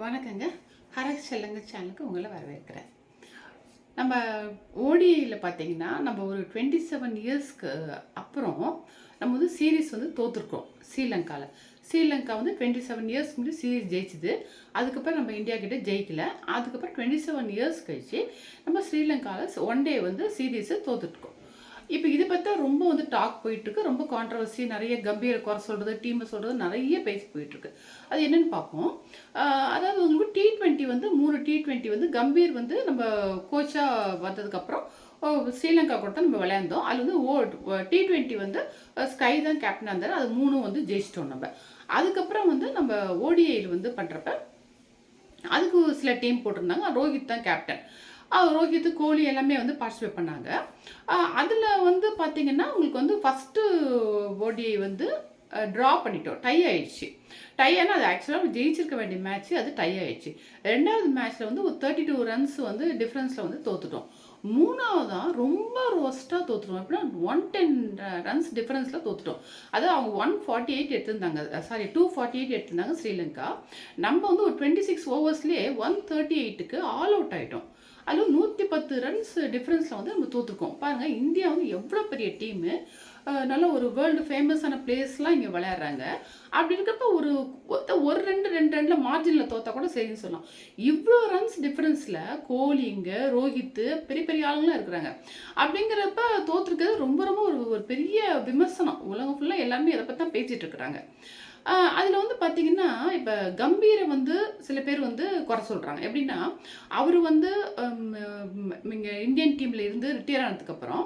வணக்கங்க. ஹரக் செல்லங்க சேனலுக்கு உங்களை வரவேற்கிறேன். நம்ம ஓடிஐயில் பார்த்தீங்கன்னா நம்ம ஒரு டுவெண்ட்டி செவன் இயர்ஸ்க்கு அப்புறம் நம்ம வந்து சீரீஸ் வந்து தோற்றுருக்கோம் ஸ்ரீலங்காவில் ஸ்ரீலங்கா வந்து டுவெண்ட்டி செவன் இயர்ஸ் முன்னாடி சீரீஸ் ஜெயிச்சுது. அதுக்கப்புறம் நம்ம இந்தியா கிட்ட ஜெயிக்கல. அதுக்கப்புறம் டுவெண்ட்டி செவன் இயர்ஸ் கழிச்சு நம்ம ஸ்ரீலங்காவில் ஒன் டே வந்து சீரீஸை தோற்றுட்டுருக்கோம் இப்போ இதை பார்த்தா ரொம்ப வந்து டாக் போயிட்டுருக்கு ரொம்ப கான்ட்ரவர்சி நிறைய கம்பீர குறை சொல்கிறது டீமை சொல்கிறது நிறைய பேசி போயிட்டுருக்கு. அது என்னென்னு பார்ப்போம். அதாவது உங்களுக்கு டி ட்வெண்ட்டி வந்து மூணு டி ட்வெண்ட்டி வந்து கம்பீர் வந்து நம்ம கோச்சாக வந்ததுக்கப்புறம் ஸ்ரீலங்கா கூட தான் நம்ம விளையாண்டோம். அது வந்து ஓ டி ட்வெண்ட்டி வந்து ஸ்கை தான் கேப்டனாக இருந்தார். அது மூணும் வந்து ஜெயிச்சிட்டோம் நம்ம. அதுக்கப்புறம் வந்து நம்ம ஓடிஐயில் வந்து பண்ணுறப்ப அதுக்கு சில டீம் போட்டிருந்தாங்க. ரோஹித் தான் கேப்டன் ரோஹித் கோலி எல்லாமே வந்து பார்ட்டிசிபேட் பண்ணாங்க. அதில் வந்து பார்த்தீங்கன்னா உங்களுக்கு வந்து ஃபஸ்ட்டு ஓடிஐ வந்து ட்ரா பண்ணிட்டோம். டை ஆயிடுச்சு. டை ஆனால் அது ஆக்சுவலாக ஜெயிச்சிருக்க வேண்டிய மேட்ச் அது டை ஆயிடுச்சு. ரெண்டாவது மேட்ச்சில் வந்து ஒரு தேர்ட்டி டூ ரன்ஸ் வந்து டிஃப்ரென்ஸில் வந்து தோத்துட்டோம். மூணாவதாக ரொம்ப ரோஸ்ட்டாக தோத்துட்டோம். எப்படின்னா ஒன் டென் ரன்ஸ் டிஃப்ரென்ஸில் தோத்துட்டோம். அது அவங்க ஒன் ஃபார்ட்டி எயிட் எடுத்திருந்தாங்க. சாரி டூ ஃபார்ட்டி எயிட் எடுத்திருந்தாங்க ஸ்ரீலங்கா. நம்ம வந்து ஒரு டுவெண்ட்டி சிக்ஸ் ஓவர்ஸ்லேயே ஒன் தேர்ட்டி எயிட்டுக்கு ஆல் அவுட் ஆகிட்டோம் அதுவும் நூற்றி பத்து ரன்ஸ் டிஃப்ரென்ஸில் வந்து நம்ம தோற்றுருக்கோம் பாருங்கள் இந்தியா வந்து எவ்வளோ பெரிய டீமு நல்ல ஒரு வேர்ல்டு ஃபேமஸான பிளேஸ்லாம் இங்கே விளையாடுறாங்க. அப்படி இருக்கிறப்ப ஒரு ஒரு- ரெண்டு ரெண்டு ரெண்டில் மார்ஜினில் தோத்தா கூட சரின்னு சொல்லலாம். இவ்வளோ ரன்ஸ் டிஃப்ரென்ஸில் கோலிங்க ரோஹித்து பெரிய பெரிய ஆளுங்களாம் இருக்கிறாங்க. அப்படிங்கிறப்ப தோற்றுருக்கிறது ரொம்ப ரொம்ப ஒரு ஒரு பெரிய விமர்சனம். உலகம் ஃபுல்லாக எல்லாமே இதை பற்றி தான் பேசிகிட்டு இருக்கிறாங்க. அதில் வந்து பார்த்தீங்கன்னா இப்போ கம்பீரை வந்து சில பேர் வந்து குறை சொல்கிறாங்க எப்படின்னா அவர் வந்து இங்கே இந்தியன் டீமில் இருந்து ரிட்டையர் ஆனதுக்கப்புறம்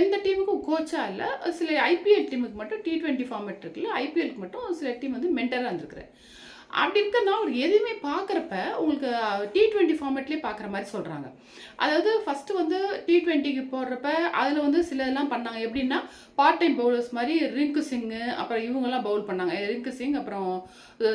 எந்த டீமுக்கும் கோச்சாக இல்லை சில ஐபிஎல் டீமுக்கு மட்டும் டி டுவெண்ட்டி ஃபார்மேட் இருக்குல்ல ஐபிஎலுக்கு மட்டும் சில டீம் வந்து மென்டராக இருந்திருக்குறாரு அப்படி இருக்கனா அவர் எதுவுமே பார்க்குறப்ப உங்களுக்கு டி ட்வெண்ட்டி ஃபார்மேட்லேயே பார்க்குற மாதிரி சொல்கிறாங்க அதாவது ஃபஸ்ட்டு வந்து டி ட்வெண்ட்டிக்கு போடுறப்ப அதில் வந்து சில இதெல்லாம் பண்ணாங்க. எப்படின்னா பார்ட் டைம் பவுலர்ஸ் மாதிரி ரிங்கு சிங்கு அப்புறம் இவங்கெல்லாம் பவுல் பண்ணாங்க. ரிங்கு சிங் அப்புறம்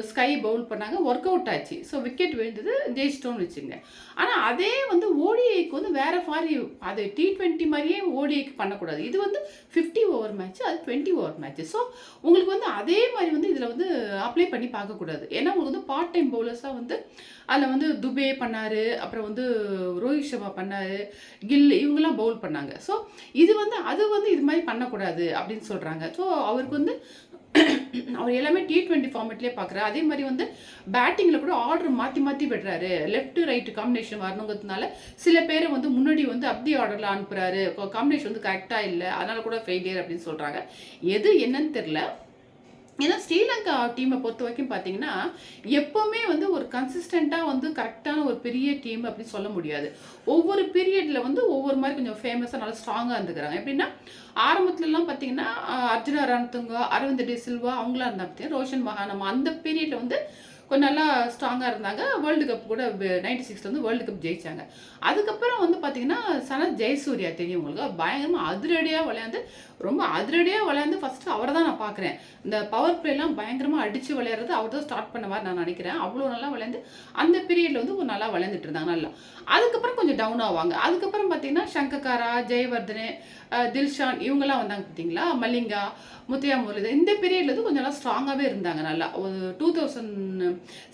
ஸ்கை பவுல் பண்ணாங்க. ஒர்க் அவுட் ஆச்சு. ஸோ விக்கெட் விழுந்தது ஜெயிச்சிட்டோம்னு வச்சுங்க ஆனால் அதே வந்து ஓடிஐக்கு வந்து வேறு மாதிரி அது டி ட்வெண்ட்டி மாதிரியே ஓடிஐக்கு பண்ணக்கூடாது. இது வந்து ஃபிஃப்டி ஓவர் மேட்ச் அது டுவெண்ட்டி ஓவர் மேட்ச் ஸோ உங்களுக்கு வந்து அதே மாதிரி வந்து இதில் வந்து அப்ளை பண்ணி பார்க்கக்கூடாது. ஏன்னா உங்களுக்கு வந்து பார்ட் டைம் பவுலர்ஸாக வந்து அதில் வந்து துபே பண்ணார் அப்புறம் வந்து ரோஹித் சர்மா பண்ணார் கில் இவங்கெல்லாம் பவுல் பண்ணாங்க. ஸோ இது வந்து அது வந்து இது மாதிரி பண்ணக்கூடாது. அப்படின்னு சொல்கிறாங்க ஸோ அவருக்கு வந்து அவர் எல்லாமே டி ட்வெண்ட்டி ஃபார்மேட்லேயே பார்க்குறாரு அதே மாதிரி வந்து பேட்டிங்கில் கூட ஆர்டர் மாற்றி மாற்றி விடுறாரு. லெஃப்ட் ரைட்டு காம்பினேஷன் வரணுங்கிறதுனால சில பேரை வந்து முன்னாடி வந்து அப்படி ஆர்டரில் அனுப்புகிறாரு காம்பினேஷன் வந்து கரெக்டாக இல்லை. அதனால் கூட ஃபெயிலியர் அப்படின்னு சொல்கிறாங்க எது என்னன்னு தெரில ஏன்னா ஸ்ரீலங்கா டீமை பொறுத்த வரைக்கும் பார்த்தீங்கன்னா எப்போவுமே வந்து ஒரு கன்சிஸ்டண்ட்டாக வந்து கரெக்டான ஒரு பெரிய டீம் அப்படின்னு சொல்ல முடியாது. ஒவ்வொரு பீரியடில் வந்து ஒவ்வொரு மாதிரி கொஞ்சம் ஃபேமஸாக நல்லா ஸ்ட்ராங்காக இருந்துக்கிறாங்க. எப்படின்னா ஆரம்பத்துலலாம் பார்த்தீங்கன்னா அர்ஜுனா ரன்துங்க அரவிந்த் டி சில்வா அவங்களாம் இருந்தாங்க பார்த்தீங்கன்னா ரோஷன் மகானம் அந்த பீரியடில் வந்து கொஞ்சம் நல்லா ஸ்ட்ராங்காக இருந்தாங்க. வேர்ல்டு கப் கூட நைன்டி சிக்ஸில் வந்து வேர்ல்டு கப் ஜெயிச்சாங்க. அதுக்கப்புறம் வந்து பார்த்தீங்கன்னா சனத் ஜெயசூர்யா தெரியும் உங்களுக்கு. பயங்கரமாக அதிரடியாக விளையாண்டு ரொம்ப அதிரடியாக விளையாண்டு ஃபஸ்ட்டு அவரை தான் நான் பார்க்குறேன் இந்த பவர் பிளேலாம் பயங்கரமாக அடித்து விளையாடுறது அவர் தான் ஸ்டார்ட் பண்ண மாதிரி நான் நினைக்கிறேன். அவ்வளோ நல்லா விளையாண்டு அந்த பீரியடில் வந்து ஒரு நல்லா விளையாண்டுட்டு இருந்தாங்க நல்லா. அதுக்கப்புறம் கொஞ்சம் டவுன் ஆவாங்க. அதுக்கப்புறம் பார்த்தீங்கன்னா சங்கக்காரா ஜெயவர்தனு தில்ஷான் இவங்கெல்லாம் வந்தாங்க பார்த்தீங்களா மல்லிங்கா முத்தையா முரளிதர் இந்த பீரியட்ல வந்து கொஞ்சம் நல்லா ஸ்ட்ராங்காகவே இருந்தாங்க நல்லா. ஒரு டூ தௌசண்ட்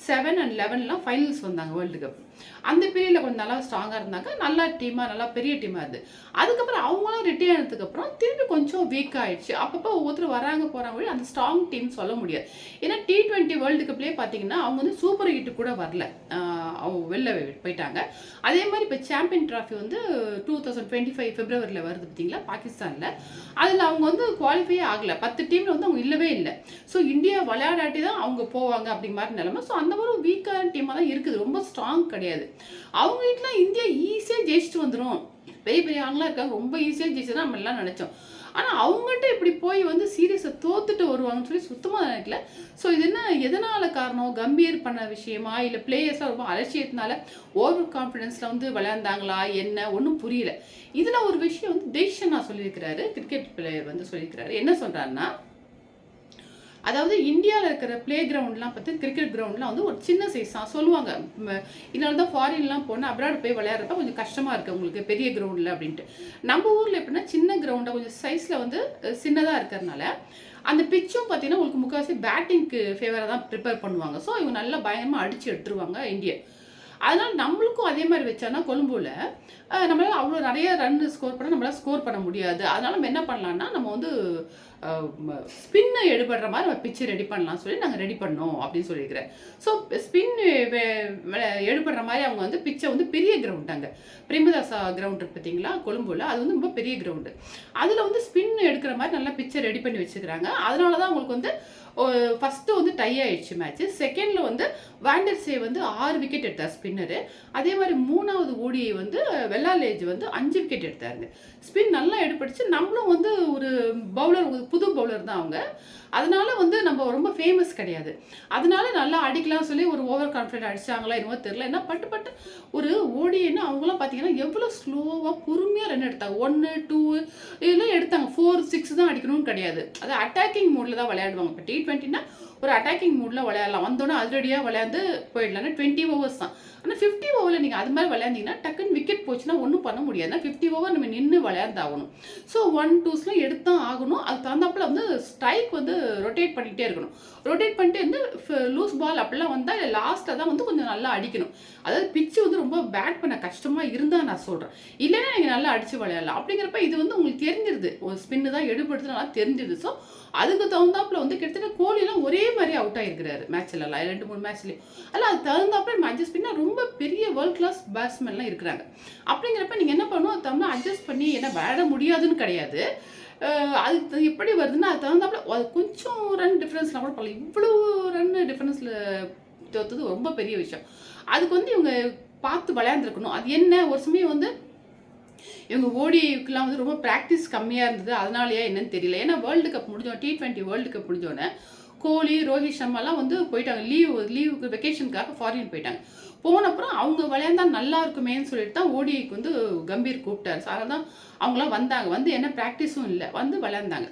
செவன் அண்ட் லெவன்லாம் ஃபைனல்ஸ் வந்தாங்க வேர்ல்டு கப் அந்த பீரியடில் கொஞ்சம் நல்லா ஸ்ட்ராங்காக இருந்தாங்க. நல்லா டீமாக நல்லா பெரிய டீமாக இருந்து அதுக்கப்புறம் அவங்களாம் ரிட்டையர் ஆனதுக்கப்புறம் திரும்பி கொஞ்சம் வீக் ஆயிடுச்சு. அப்பப்போ ஒவ்வொருத்தர் வராங்க போகிறாங்க வழி அந்த ஸ்ட்ராங் டீம் சொல்ல முடியாது. ஏன்னா டி டுவெண்ட்டி வேர்ல்டு கப்லேயே பார்த்தீங்கன்னா அவங்க வந்து சூப்பர் ஹிட் கூட வரல. அவங்க வெளில போயிட்டாங்க. அதே மாதிரி இப்போ சாம்பியன் ட்ராஃபி வந்து டூ தௌசண்ட் டுவெண்ட்டி ஃபைவ் பிப்ரவரியில் வருது பார்த்தீங்களா பாகிஸ்தானில். அதில் அவங்க வந்து குவாலிஃபையே ஆகலை. பத்து டீமில் வந்து அவங்க இல்லவே இல்லை. ஸோ இந்தியா விளையாடாட்டி தான் அவங்க போவாங்க அப்படிங்கிற மாதிரி நிலமை ஸோ அந்த மாதிரி வீக்கான டீமாக தான் இருக்குது. ரொம்ப ஸ்ட்ராங் கிடையாது. அவங்க வீட்டில் இந்தியா ஈஸியாக ஜெயிச்சுட்டு வந்துடும் பெரிய பெரிய ஆளுங்களாம் இருக்காங்க. ரொம்ப ஈஸியாக ஜெயிச்சு நம்ம எல்லாம் நினச்சோம். ஆனால் அவங்கள்ட்ட இப்படி போய் வந்து சீரியஸை தோத்துட்டு வருவாங்கன்னு சொல்லி சுத்தமாக நினைக்கல. ஸோ இது என்ன எதனால் காரணம்? கம்பீர் பண்ண விஷயமா? இல்லை பிளேயர்ஸாக ரொம்ப அலட்சியத்தினால ஓவர் கான்ஃபிடென்ஸில் வந்து விளையாண்டாங்களா? என்ன? ஒன்றும் புரியல. இதில் ஒரு விஷயம் வந்து டெசிஷனாக சொல்லியிருக்கிறாரு. கிரிக்கெட் பிளேயர் வந்து சொல்லியிருக்கிறாரு. என்ன சொல்கிறாருன்னா அதாவது இந்தியாவில் இருக்கிற பிளே கிரவுண்ட்லாம் பார்த்து கிரிக்கெட் கிரவுண்ட்லாம் வந்து ஒரு சின்ன சைஸ் தான் சொல்லுவாங்க. இதனால தான் ஃபாரின்லாம் போனால் அப்ராட் போய் விளையாடுறப்ப கொஞ்சம் கஷ்டமாக இருக்குது உங்களுக்கு பெரிய கிரவுண்டில் அப்படின்ட்டு. நம்ம ஊரில் எப்படின்னா சின்ன கிரவுண்டை கொஞ்சம் சைஸில் வந்து சின்னதாக இருக்கிறதுனால அந்த பிச்சும் பார்த்தீங்கன்னா உங்களுக்கு முக்கால்வாசி பேட்டிங்க்கு ஃபேவராக தான் ப்ரிப்பேர் பண்ணுவாங்க. ஸோ இவங்க நல்லா பயங்கரமாக அடித்து எடுத்துருவாங்க இந்தியா. அதனால் நம்மளுக்கும் அதே மாதிரி வச்சோன்னா கொழும்புல நம்மளால் அவ்வளோ நிறைய ரன் ஸ்கோர் பண்ண நம்மளால் ஸ்கோர் பண்ண முடியாது. அதனால் நம்ம என்ன பண்ணலான்னா நம்ம வந்து ஸ்பின்னு எடுபடுற மாதிரி நம்ம பிச்சை ரெடி பண்ணலாம் சொல்லி நாங்கள் ரெடி பண்ணோம் அப்படின்னு சொல்லியிருக்கிறேன். ஸோ ஸ்பின் எடுபடுற மாதிரி அவங்க வந்து பிச்சை வந்து பெரிய கிரவுண்ட் அங்கே பிரேமதாசா கிரவுண்ட் இருக்கு பார்த்தீங்களா? கொழும்புல. அது வந்து ரொம்ப பெரிய கிரவுண்டு அதில் வந்து ஸ்பின் எடுக்கிற மாதிரி நல்லா பிச்சை ரெடி பண்ணி வச்சுக்கிறாங்க. அதனால தான் அவங்களுக்கு வந்து ஃபஸ்ட்டு வந்து டை ஆயிடுச்சு மேட்ச் செகண்டில் வந்து வாண்டர்ஸே வந்து ஆறு விக்கெட் எடுத்தார் ஸ்பின்னரு அதே மாதிரி மூணாவது ஓடியை வந்து வெள்ளாலேஜ் வந்து அஞ்சு விக்கெட் எடுத்தாருங்க. ஸ்பின் நல்லா எடுப்படுச்சு நம்மளும் வந்து ஒரு பவுலர் புது பவுலர் தான் அவங்க. அதனால வந்து நம்ம ரொம்ப ஃபேமஸ் கிடையாது. அதனால நல்லா அடிக்கலாம் சொல்லி ஒரு ஓவர் கான்ஃபிடென்ட் அடிச்சாங்களா என்னவோ தெரியல. என்ன பட்டு பட்டு ஒரு ஓடியன்னு அவங்களாம் பார்த்தீங்கன்னா எவ்வளோ ஸ்லோவாக பொறுமையாக ரன் எடுத்தாங்க ஒன்று டூ இதெல்லாம் எடுத்தாங்க. ஃபோர் சிக்ஸ் தான் அடிக்கணும்னு கிடையாது. அது அட்டாக்கிங் மூடில் தான் விளையாடுவாங்க. இப்போ டி ட்வெண்ட்டினா ஒரு அட்டாக்கிங் மூடில் விளையாடலாம். வந்தோடனே அதிரடியாக விளையாண்டு போயிடலாம் டுவெண்ட்டி ஓவர்ஸ் தான். ஆனால் ஃபிஃப்டி ஓவரில் நீங்கள் அது மாதிரி விளையாண்டிங்கன்னா டக்குன்னு விக்கெட் போச்சுன்னா ஒன்றும் பண்ண முடியாது. ஃபிஃப்டி ஓவர் நம்ம நின்று விளையாண்டாகணும். ஸோ ஒன் டூஸ்லாம் எடுத்தான் ஆகணும். அது தகுந்தாப்புல வந்து ஸ்ட்ரைக் வந்து ரொட்டேட் பண்ணிகிட்டே இருக்கணும். ரொட்டேட் பண்ணிட்டு வந்து லூஸ் பால் அப்படிலாம் வந்தால் லாஸ்ட்டில் தான் வந்து கொஞ்சம் நல்லா அடிக்கணும். அதாவது பிச்சு வந்து ரொம்ப பேட் பண்ண கஷ்டமாக இருந்தால் நான் சொல்கிறேன் இல்லைன்னா நீங்கள் நல்லா அடித்து விளையாடலாம். அப்படிங்கிறப்ப இது வந்து உங்களுக்கு தெரிஞ்சிருது. ஒரு ஸ்பின்னு தான் எடுபடுத்து நல்லா தெரிஞ்சிருது. ஸோ அதுக்கு தகுந்தாப்புல வந்து கிட்டத்தட்ட கோலிலாம் ஒரே மாதிரி அவுட் ஆகிருக்கிறாரு மேட்ச்லலாம் ரெண்டு மூணு மேட்ச்லேயும் அதில் அது தகுந்தாப்புல நம்ம அட்ஜஸ்ட் பண்ணி ரொம்ப பெரிய வேர்ல்ட் கிளாஸ் பேட்ஸ்மேன்லாம் இருக்கிறாங்க. அப்படிங்கிறப்ப நீங்கள் என்ன பண்ணணும்? தமிழ் அட்ஜஸ்ட் பண்ணி என்ன விளையாட முடியாதுன்னு கிடையாது. அது எப்படி வருதுன்னா அது தகுந்தாப்புல அது கொஞ்சம் ரன் டிஃப்ரென்ஸ்லாம் கூட பண்ணலாம் இவ்வளோ ரன் டிஃப்ரென்ஸில் தோத்தது ரொம்ப பெரிய விஷயம். அதுக்கு வந்து இவங்க பார்த்து விளையாண்டுருக்கணும். அது என்ன? ஒரு சமயம் வந்து இவங்க ஓடிக்கெலாம் வந்து ரொம்ப ப்ராக்டிஸ் கம்மியாக இருந்தது. அதனாலயே என்னன்னு தெரியல. ஏன்னா வேர்ல்டு கப் முடிஞ்சோம் டி டுவெண்ட்டி வேர்ல்டு கப் முடிஞ்சோடனே கோலி ரோஹித் சர்மாலாம் வந்து போயிட்டாங்க. லீவ் லீவுக்கு வெக்கேஷனுக்காக ஃபாரின் போயிட்டாங்க. போனப்புறம் அவங்க விளையாண்டா நல்லா இருக்குமேன்னு சொல்லிட்டு தான் ஓடிஐக்கு வந்து கம்பீர் கூப்பிட்டாரு. ஸோ அதனால தான் அவங்களாம் வந்தாங்க. வந்து என்ன ப்ராக்டிஸும் இல்லை. வந்து விளையாண்டாங்க.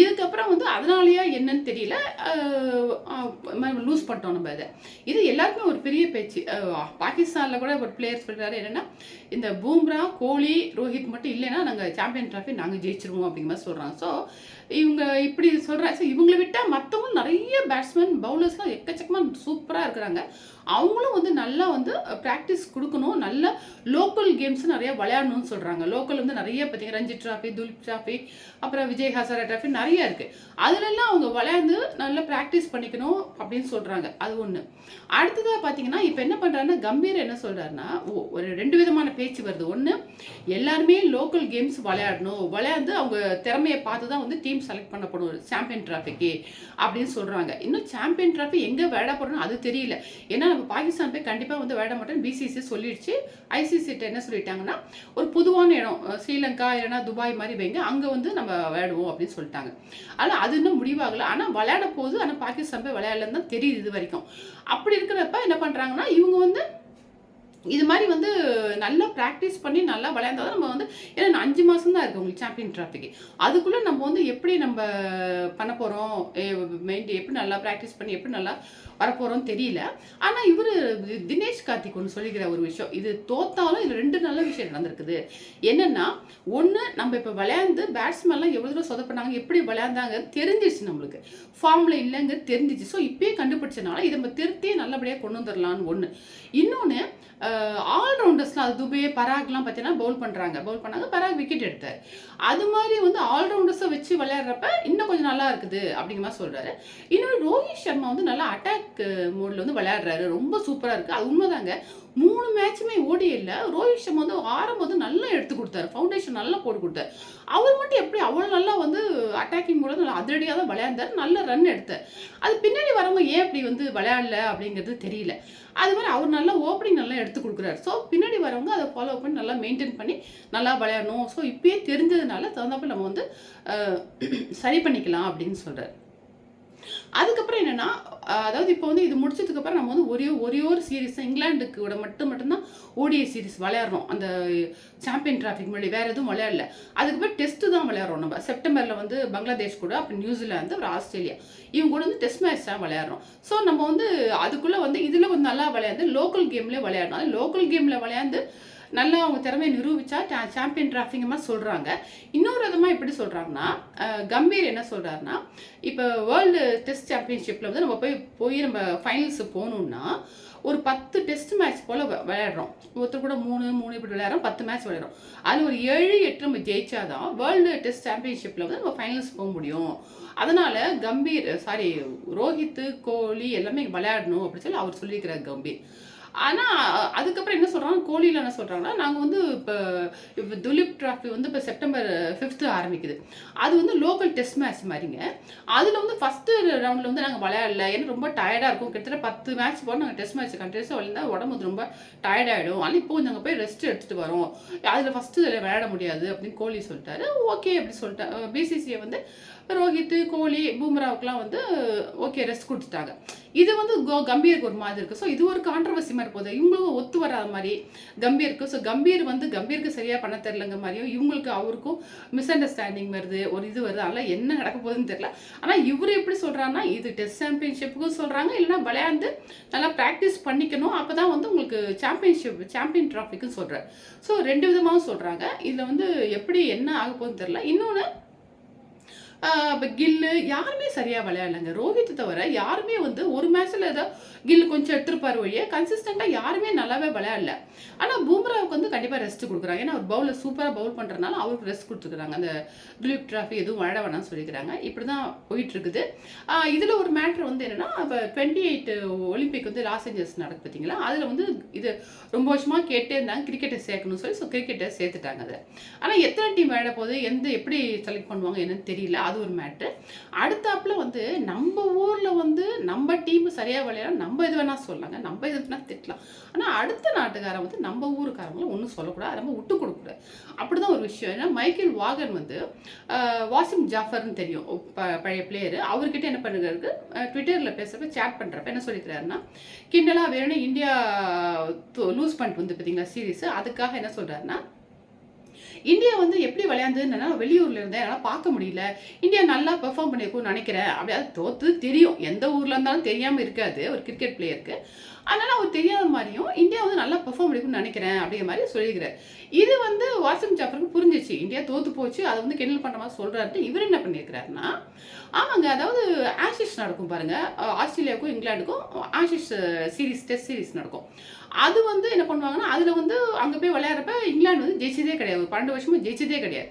இதுக்கப்புறம் வந்து அதனாலயா என்னன்னு தெரியல. லூஸ் பண்ணிட்டோம் நம்ம இதை. இது எல்லாருக்குமே ஒரு பெரிய பேச்சு. பாகிஸ்தானில் கூட ஒரு பிளேயர் சொல்கிறாரு என்னென்னா இந்த பூம்ரா கோலி ரோஹித் மட்டும் இல்லைன்னா நாங்கள் சாம்பியன் ட்ராஃபி நாங்கள் ஜெயிச்சிருவோம் அப்படிங்கிற மாதிரி சொல்கிறாங்க ஸோ இவங்க இப்படி சொல்கிறாங்க ஸோ இவங்களை விட்டால் மற்ற பேட்ஸ்மேன் பவுலர்ஸ்லாம் எக்கச்சக்கமாக சூப்பராக இருக்கிறாங்க. அவங்களும் வந்து நல்லா வந்து ப்ராக்டிஸ் கொடுக்கணும். நல்ல லோக்கல் கேம்ஸ் நிறைய விளையாடணும்னு சொல்கிறாங்க லோக்கல் வந்து நிறைய பார்த்தீங்கன்னா ரஞ்சி ட்ராஃபி துல்ப் ட்ராஃபி அப்புறம் விஜய் ஹசாரா ட்ராஃபி நிறைய இருக்குது அதுலெல்லாம் அவங்க விளையாண்டு நல்லா ப்ராக்டிஸ் பண்ணிக்கணும் அப்படின்னு சொல்கிறாங்க அது ஒன்று அடுத்ததாக பார்த்தீங்கன்னா இப்போ என்ன பண்ணுறாருன்னா கம்பீர் என்ன சொல்கிறாருன்னா ஒரு ரெண்டு விதமான பேச்சு வருது. ஒன்று எல்லாருமே லோக்கல் கேம்ஸ் விளையாடணும். விளையாண்டு அவங்க திறமையை பார்த்து தான் வந்து டீம் செலக்ட் பண்ணப்படும். சாம்பியன் ட்ராஃபிக்கு அப்படின்னு சொல்கிறாங்க இன்னும் சாம்பியன் ட்ராஃபி எங்கே விளையாட போகிறோன்னு அது தெரியல. ஏன்னா நம்ம பாகிஸ்தான் போய் கண்டிப்பாக வந்து விளையாட மாட்டோம் பிசிசி சொல்லிடுச்சு. ஐசிசிட்ட என்ன சொல்லிட்டாங்கன்னா ஒரு பொதுவான இடம் ஸ்ரீலங்கா இல்லைனா துபாய் மாதிரி வைங்க அங்கே வந்து நம்ம விளையாடுவோம் அப்படின்னு சொல்லிட்டாங்க. ஆனால் அது இன்னும் முடிவாகலை. ஆனால் விளையாட போகுது. ஆனால் பாகிஸ்தான் போய் விளையாடலன்னு தான் தெரியுது இது வரைக்கும். அப்படி இருக்கிறப்ப என்ன பண்ணுறாங்கன்னா இவங்க வந்து இது மாதிரி வந்து நல்லா ப்ராக்டிஸ் பண்ணி நல்லா விளையாண்டா தான் நம்ம வந்து ஏன்னா அஞ்சு மாதம் தான் இருக்குது உங்களுக்கு சாம்பியன் ட்ராஃபிக்கு அதுக்குள்ளே நம்ம வந்து எப்படி நம்ம பண்ண போகிறோம் மெயின் எப்படி நல்லா ப்ராக்டிஸ் பண்ணி எப்படி நல்லா வரப்போகிறோம் தெரியல. ஆனால் இவர் தினேஷ் கார்த்திக் ஒன்று சொல்லிக்கிற ஒரு விஷயம். இது தோத்தாலும் இது ரெண்டு நல்ல விஷயம் நடந்திருக்குது. என்னென்னா ஒன்று நம்ம இப்போ விளையாண்டு பேட்ஸ்மேன்லாம் எவ்வளோ தூரம் சொதப்பினாங்க எப்படி விளையாண்டாங்க தெரிஞ்சிச்சு நம்மளுக்கு. ஃபார்மில் இல்லைங்க தெரிஞ்சிச்சு. ஸோ இப்பயே கண்டுபிடிச்சனால இதை நம்ம திருத்தியே நல்லபடியாக கொண்டு வந்துடலான்னு ஒன்று இன்னொன்று ஆல்ரவுண்டர்ஸ்லாம் அது துபே பராக்லாம் பார்த்தீங்கன்னா பவுல் பண்ணுறாங்க பவுல் பண்ணாங்க பராக் விக்கெட் எடுத்தார். அது மாதிரி வந்து ஆல்ரவுண்டர்ஸை வச்சு விளையாடுறப்ப இன்னும் கொஞ்சம் நல்லா இருக்குது அப்படிங்கிற மாதிரி சொல்கிறாரு இன்னொன்று ரோஹித் சர்மா வந்து நல்லா அட்டாக் மோடில் வந்து விளையாடுறாரு. ரொம்ப சூப்பராக இருக்குது அது உண்மைதாங்க. மூணு மேட்சுமே ஓடி இல்லை ரோஹித் சர்மா வந்து ஆரம்பம் வந்து நல்லா எடுத்து கொடுத்தாரு. ஃபவுண்டேஷன் நல்லா போட்டு கொடுத்தாரு. அவர் மட்டும் எப்படி அவ்வளோ நல்லா வந்து அட்டாக்கிங் மூலம் நல்லா அதிரடியாக தான் விளையாண்டார். நல்ல ரன் எடுத்தார். அது பின்னாடி வரவங்க ஏன் அப்படி வந்து விளையாடல அப்படிங்கிறது தெரியல. அது மாதிரி அவர் நல்லா ஓப்பனிங் நல்லா எடுத்து கொடுக்குறாரு. ஸோ பின்னாடி வரவங்க அதை ஃபாலோ பண்ணி நல்லா மெயின்டைன் பண்ணி நல்லா விளையாடணும். ஸோ இப்பயே தெரிஞ்சதுனால தகுந்தப்ப நம்ம வந்து சரி பண்ணிக்கலாம் அப்படின்னு சொல்கிறார் அதுக்கப்புறம் என்னென்னா அதாவது இப்போ வந்து இது முடிச்சதுக்கு அப்புறம் நம்ம வந்து ஒரே ஒரே ஒரு சீரீஸ் இங்கிலாந்துக்கு கூட மட்டும் மட்டும்தான் ஓடிஐ சீரிஸ் விளையாடுறோம். அந்த சாம்பியன் டிராஃபிக் முன்னாடி வேற எதுவும் விளையாடல. அதுக்கப்புறம் டெஸ்ட் தான் விளையாடுறோம் நம்ம. செப்டம்பர்ல வந்து பங்களாதேஷ் கூட அப்புறம் நியூசிலாந்து அப்புறம் ஆஸ்திரேலியா. இவங்க கூட வந்து டெஸ்ட் மேட்ச் தான் விளையாடுறோம். ஸோ நம்ம வந்து அதுக்குள்ள வந்து இதுல கொஞ்சம் நல்லா விளையாண்டு லோக்கல் கேம்லேயே விளையாடணும் லோக்கல் கேம்ல விளையாண்டு நல்லா அவங்க திறமையை நிரூபிச்சா சாம்பியன் டிராஃபிங் சொல்கிறாங்க இன்னொரு விதமாக எப்படி சொல்கிறாங்கன்னா கம்பீர் என்ன சொல்கிறாருன்னா இப்போ வேர்ல்டு டெஸ்ட் சாம்பியன்ஷிப்பில் வந்து நம்ம போய் போய் நம்ம ஃபைனல்ஸ் போகணுன்னா ஒரு பத்து டெஸ்ட் மேட்ச் போல் விளையாடுறோம். ஒருத்தர் கூட மூணு மூணு இப்படி விளையாடுறோம் பத்து மேட்ச் விளையாடுறோம். அதில் ஒரு ஏழு எட்டு நம்ம ஜெயிச்சாதான் வேர்ல்டு டெஸ்ட் சாம்பியன்ஷிப்பில் வந்து நம்ம ஃபைனல்ஸ் போக முடியும். அதனால கம்பீர் சாரி ரோஹித்து கோலி எல்லாமே விளையாடணும் அப்படின்னு சொல்லி அவர் சொல்லியிருக்கிறார் கம்பீர். ஆனால் அதுக்கப்புறம் என்ன சொல்கிறாங்க கோழியில் என்ன சொல்கிறாங்கன்னா நாங்கள் வந்து இப்போ இப்போ துலீப் ட்ராஃபி வந்து இப்போ செப்டம்பர் ஃபிஃப்த்து ஆரம்பிக்குது. அது வந்து லோக்கல் டெஸ்ட் மேட்ச் மாதிரிங்க. அதில் வந்து ஃபஸ்ட்டு ரவுண்டில் வந்து நாங்கள் விளையாடல. ஏன்னா ரொம்ப டயர்டாக இருக்கும். கிட்டத்தட்ட பத்து மேட்ச் போட நாங்கள் டெஸ்ட் மேட்ச் கண்டினியூஸாக விளையாண்டா உடம்பு வந்து ரொம்ப டயர்டாகிடும் ஆனால் இப்போ நாங்கள் போய் ரெஸ்ட் எடுத்துகிட்டு வரோம். அதில் ஃபஸ்ட்டு இதில் விளையாட முடியாது அப்படின்னு கோலி சொல்லிட்டாரு. ஓகே அப்படி சொல்லிட்டாங்க பிசிசிஐ வந்து ரோஹித் கோலி பூம்ராவுக்குலாம் வந்து ஓகே ரெஸ்ட் கொடுத்துட்டாங்க. இது வந்து கோ கம்பீருக்கு ஒரு மாதிரி இருக்குது ஸோ இது ஒரு கான்ட்ரவர்சி மாதிரி போகுது. இவங்களுக்கும் ஒத்து வராத மாதிரி கம்பீருக்கு. ஸோ கம்பீர் வந்து கம்பீருக்கு சரியாக பண்ண தெரிலங்க மாதிரியும் இவங்களுக்கு அவருக்கும் மிஸ் அண்டர்ஸ்டாண்டிங் வருது ஒரு இது வருது. அதெல்லாம் என்ன நடக்க போகுதுன்னு தெரில ஆனால் இவர் எப்படி சொல்கிறாங்கன்னா இது டெஸ்ட் சாம்பியன்ஷிப்புக்கும் சொல்கிறாங்க இல்லைனா விளையாண்டு நல்லா ப்ராக்டிஸ் பண்ணிக்கணும். அப்போ தான் வந்து உங்களுக்கு சாம்பியன்ஷிப் சாம்பியன் ட்ராஃபிக்குன்னு சொல்கிறார் ஸோ ரெண்டு விதமாகவும் சொல்கிறாங்க இதில் வந்து எப்படி என்ன ஆக போகுதுன்னு தெரில இன்னொன்று இப்போ கில்லு யாருமே சரியாக விளையாடலைங்க. ரோஹித் தவிர யாருமே வந்து ஒரு மேட்ச்சில் ஏதோ கில்லு கொஞ்சம் எடுத்துருப்பார் வழியே கன்சிஸ்டண்ட்டாக யாருமே நல்லாவே விளையாடல. ஆனால் பூம்ராவுக்கு வந்து கண்டிப்பாக ரெஸ்ட் கொடுக்குறாங்க. ஏன்னா அவர் பவுலில் சூப்பராக பவுல் பண்ணுறதுனால அவருக்கு ரெஸ்ட் கொடுத்துருக்குறாங்க அந்த துலீப் ட்ராஃபி எதுவும் விளையாட வேணாம்னு சொல்லிக்கிறாங்க. இப்படி தான் போயிட்டுருக்குது இதில் ஒரு மேட்ரு வந்து என்னென்னா இப்போ டுவெண்ட்டி எயிட் ஒலிம்பிக் வந்து லாஸ் ஏஞ்சல்ஸ் நடக்கு பார்த்தீங்களா அதில் வந்து இது ரொம்ப வருஷமாக கேட்டே இருந்தாங்க. கிரிக்கெட்டை சேர்க்கணும்னு சொல்லி ஸோ கிரிக்கெட்டை சேர்த்துட்டாங்க அதை. ஆனால் எத்தனை டீம் விளையாட போகுது? எந்த எப்படி செலக்ட் பண்ணுவாங்க என்னன்னு தெரியல. அது ஒரு மேட்ரு அடுத்தாப்புல வந்து நம்ம ஊரில் வந்து நம்ம டீம் சரியாக விளையாட நம்ம இது வேணால் சொல்லலாங்க. நம்ம இது வேணால் திட்டலாம். ஆனால் அடுத்த நாட்டுக்காரன் வந்து நம்ம ஊருக்காரங்களும் ஒன்றும் சொல்லக்கூடாது. நம்ம விட்டு கொடுக்கக்கூடாது. அப்படி தான் ஒரு விஷயம். ஏன்னா மைக்கேல் வாகன் வந்து வாசிம் ஜாஃபர்னு தெரியும். ப பழைய பிளேயர் அவர்கிட்ட என்ன பண்ணுறாரு? ட்விட்டரில் பேசுகிறப்ப சேட் பண்ணுறப்ப என்ன சொல்லிக்கிறாருன்னா கிண்டலாக வேணும் இந்தியா லூஸ் பண்ணிட்டு வந்து பார்த்தீங்களா சீரீஸ் அதுக்காக என்ன சொல்கிறாருன்னா இந்தியா வந்து எப்படி விளையாண்டுன்னா வெளியூர்ல இருந்தேன் என்னால் பார்க்க முடியல. இந்தியா நல்லா பெர்ஃபார்ம் பண்ணியிருக்கும்னு நினைக்கிறேன். அப்படியாவது தோத்து தெரியும். எந்த ஊர்ல இருந்தாலும் தெரியாமல் இருக்காது. ஒரு கிரிக்கெட் பிளேயருக்கு அதனால அவர் தெரியாத மாதிரியும் இந்தியா வந்து நல்லா பெர்ஃபார்ம் பண்ணிக்கணும்னு நினைக்கிறேன் அப்படிங்கிற மாதிரி சொல்லியிருக்கிறார். இது வந்து வாசிம் ஜாஃபருக்கு புரிஞ்சிச்சு. இந்தியா தோத்து போச்சு. அதை வந்து கிண்டல் பண்ணுற மாதிரி சொல்கிறாரு இவர் என்ன பண்ணியிருக்கிறாருன்னா ஆமாங்க அதாவது ஆஷிஷ் நடக்கும் பாருங்க. ஆஸ்திரேலியாவுக்கும் இங்கிலாண்டுக்கும் ஆஷிஷ் சீரீஸ் டெஸ்ட் சீரீஸ் நடக்கும். அது வந்து என்ன பண்ணுவாங்கன்னா அதில் வந்து அங்கே போய் விளையாடுறப்ப இங்கிலாந்து வந்து ஜெயிச்சதே கிடையாது. பன்னெண்டு வருஷமும் ஜெயிச்சதே கிடையாது.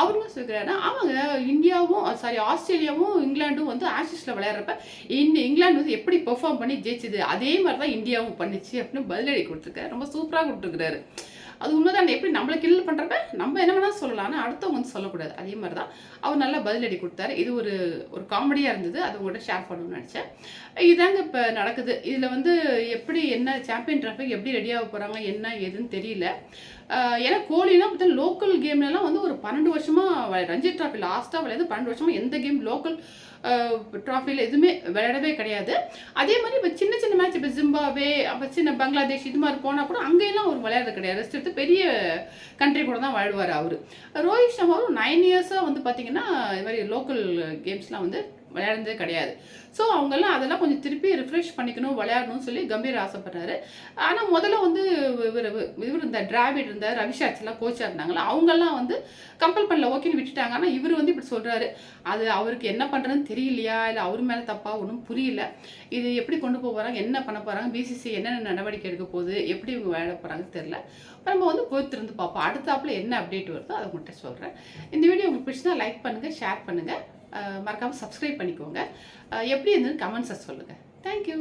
அவர் என்ன சொல்கிறாருன்னா அவங்க இந்தியாவும் சாரி ஆஸ்திரேலியாவும் இங்கிலாண்டும் வந்து ஆஷிஸில் விளையாடுறப்ப இந்த இங்கிலாந்து வந்து எப்படி பெர்ஃபார்ம் பண்ணி ஜெயிச்சது அதே மாதிரி தான் இந்தியாவும் பண்ணிச்சு அப்படின்னு பதிலடி கொடுத்துருக்காரு. ரொம்ப சூப்பராக கொடுத்துருக்குறாரு. அது உண்மைதான் எப்படி நம்மளை கில் பண்ணுறப்ப நம்ம என்ன வேணால் சொல்லலாம் ஆனால் அடுத்தவங்க வந்து சொல்லக்கூடாது. அதே மாதிரி தான் அவர் நல்லா பதிலடி கொடுத்தாரு. இது ஒரு ஒரு காமெடியாக இருந்தது. அது உங்கள்கிட்ட ஷேர் பண்ணணும்னு நினச்சேன். இதாங்க இப்போ நடக்குது. இதில் வந்து எப்படி என்ன சாம்பியன் ட்ராஃபிக் எப்படி ரெடியாக போகிறாங்க என்ன ஏதுன்னு தெரியல. ஏன்னா கோலிலாம் பார்த்தா லோக்கல் கேம்லலாம் வந்து ஒரு பன்னெண்டு வருஷமாக ரஞ்சி ட்ராஃபி லாஸ்ட்டாக விளையாது பன்னெண்டு வருஷமாக எந்த கேம் லோக்கல் ட்ராஃபியில் எதுவுமே விளையாடவே கிடையாது. அதே மாதிரி இப்போ சின்ன சின்ன மேட்ச் இப்போ ஜிம்பாவே அப்போ சின்ன பங்களாதேஷ் இது மாதிரி போனால் கூட அங்கேயெல்லாம் அவர் விளையாடுறது கிடையாது. ரெஸ்ட் எடுத்து பெரிய கண்ட்ரி கூட தான் வாழ்வார் அவர். ரோஹித் சர்மாவும் நைன் இயர்ஸாக வந்து பார்த்திங்கன்னா இது மாதிரி லோக்கல் கேம்ஸ்லாம் வந்து விளையாடுறதே கிடையாது. ஸோ அவங்கெல்லாம் அதெல்லாம் கொஞ்சம் திருப்பி ரிஃப்ரெஷ் பண்ணிக்கணும் விளையாடணும்னு சொல்லி கம்பீர் ஆசைப்பட்டாரு ஆனால் முதல்ல வந்து இவர் இவர் இந்த டிராவிட் இருந்தார் ரவிஷாச்செல்லாம் கோச்சாக இருந்தாங்களா அவங்கெல்லாம் வந்து கம்பல் பண்ணல ஓகேன்னு விட்டுட்டாங்க. ஆனால் இவர் வந்து இப்படி சொல்கிறாரு அது அவருக்கு என்ன பண்ணுறதுன்னு தெரியலையா? இல்லை அவர் மேலே தப்பாக ஒன்றும் புரியல. இது எப்படி கொண்டு போக போகிறாங்க என்ன பண்ண போகிறாங்க பிசிசி என்னென்ன நடவடிக்கை எடுக்க போகுது? எப்படி இவங்க விளையாட போகிறாங்கன்னு தெரில நம்ம வந்து பொறுத்திருந்து பார்ப்போம். அடுத்தாப்பில் என்ன அப்டேட் வருதோ அதை மட்டும் சொல்கிறேன் இந்த வீடியோ உங்களுக்கு பிடிச்சினா லைக் பண்ணுங்கள் ஷேர் பண்ணுங்கள் மறக்காமல் சப்ஸ்கிரைப் பண்ணிக்கோங்க. எப்படி இருந்ததுன்னு கமெண்ட்ஸை சொல்லுங்கள் தேங்க்யூ